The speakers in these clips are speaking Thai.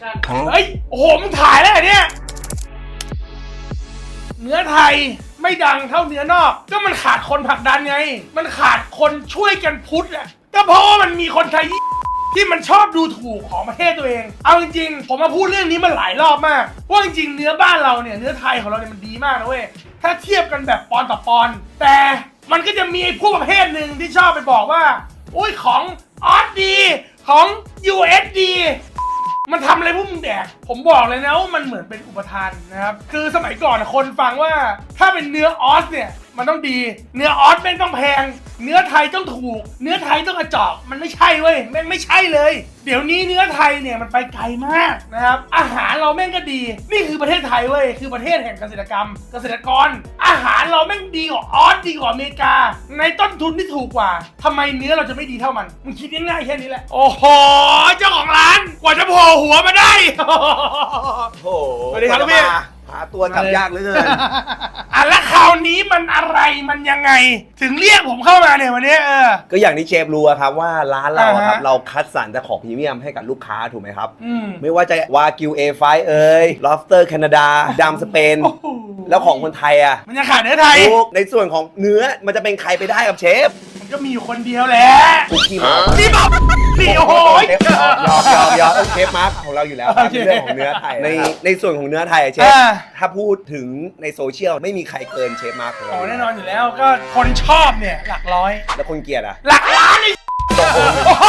ชั่นเฮ้ยโอ้โหมึงถ่ายแล้วเหรอเนี่ย เนื้อไทยไม่ดังเท่าเนื้อนอก ก็มันขาดคนผลักดันไง มันขาดคนช่วยกันพุทธอะก็เพราะว่ามันมีคนไทย ที่มันชอบดูถูกของประเทศตัวเอง เอาจริงๆ ผมมาพูดเรื่องนี้มาหลายรอบมากว่าจริงๆ เนื้อบ้านเราเนี่ย เนื้อไทยของเราเนี่ยมันดีมากนะเว้ย ถ้าเทียบกันแบบปอนต่อปอน แต่มันก็จะมีไอ้พวกประเภทหนึ่งที่ชอบไปบอกว่า อุ้ยของออสดี ของ US ดี มันทำอะไรพวกมึงแดก ผมบอกเลยนะว่ามันเหมือนเป็นอุปทานนะครับ คือสมัยก่อนคนฟังว่าถ้าเป็นเนื้อออสเนี่ย มันต้องดี เนื้อออสแม่งต้องแพง เนื้อไทยต้องถูก เนื้อไทยต้องกระจอกมันไม่ใช่เว้ยแม่งไม่ใช่เลย เดี๋ยวนี้เนื้อไทยเนี่ยมันไปไกลมากนะครับอาหารเราแม่งก็ดี นี่คือประเทศไทยเว้ยคือประเทศแห่งเกษตรกรรม เกษตรกร อาหารเราแม่งดีกว่าออสดีกว่าอเมริกา ในต้นทุนที่ถูกกว่าทำไมเนื้อเราจะไม่ดีเท่ามันมึงคิดง่ายๆแค่นี้แหละโอ้โหเจ้าของร้านกว่าจะโผล่หัวมาได้โอ้โหสวัสดีครับลูกพี่หาตัวจับยากเหลือเกินอะแล้วคราวนี้ มันอะไรมันยังไง ถึงเรียกผมเข้ามาเนี่ยวันนี้เออ ก็อย่างที่เชฟรู้อะครับว่าร้านเราอะครับอ่าฮะ เราคัดสรรแต่ของพรีเมียมให้กับลูกค้าถูกไหมครับ อืมไม่ว่าจะวากิว A5 เอ่ย lobster แคนาดาดำสเปน โอ้โหแล้วของคนไทยอะมันยังขาดเนื้อไทย ถูกในส่วนของเนื้อมันจะเป็นใครไปได้ครับเชฟมัน ก็มีอยู่คนเดียวแหละคุกกี้มานี่บอกนี่โอ้โหเชฟยอมยอมยอมเชฟมาร์คของเราอยู่แล้วครับโอเคในเรื่องของเนื้อไทยในในส่วนของเนื้อไทยอะเชฟอ่า ถ้าพูดถึงในโซเชียลไม่มีใครเกินเชฟมาร์คของโอ้เราแน่นอนอยู่แล้วก็คนชอบเนี่ยหลักร้อย แล้วคนเกลียดอะหลักล้านไอ้ โอ้โห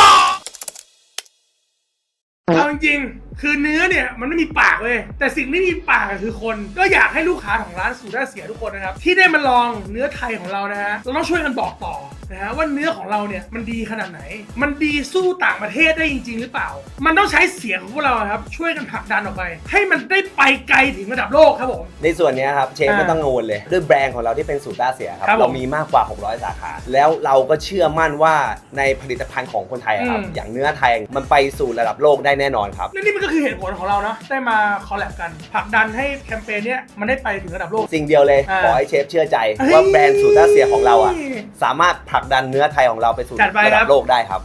เอาจริงๆคือเนื้อเนี่ยมันไม่มีปากเลย แต่สิ่งที่มีปากอะคือคน ก็อยากให้ลูกค้าของร้านสูด้าเสียทุกคนนะครับ ที่ได้มาลองเนื้อไทยของเรานะฮะเราต้องช่วยกันบอกต่อ นะฮะว่าเนื้อของเราเนี่ยมันดีขนาดไหน มันดีสู้ต่างประเทศได้จริง ๆ หรือเปล่า มันต้องใช้เสียงของพวกเราครับช่วยกันผลักดันออกไป ให้มันได้ไปไกลถึงระดับโลกครับผม ในส่วนเนี้ยครับเชฟอ่าไม่ต้องกังวลเลย ด้วยแบรนด์ของเราที่เป็นสูตรต้าเสียครับ ครับผมเรามีมากกว่า 600 สาขา แล้วเราก็เชื่อมั่นว่าในผลิตภัณฑ์ของคนไทยอะครับ อืม อย่างเนื้อไทยมันไปสู่ระดับโลกได้แน่นอนครับ และนี่มันก็คือเหตุผลของเราเนาะได้มาคอลแลบกันผลักดันให้แคมเปญเนี้ยมันได้ไปถึงระดับโลก สิ่งเดียวเลยอ่า ขอให้เชฟเชื่อใจเฮ้ยว่าแบรนด์สูตรต้าเสียของเราอะ สามารถผลักดันเนื้อไทยของเราไปสู่จัดไปครัระดับบ โลกได้ครับ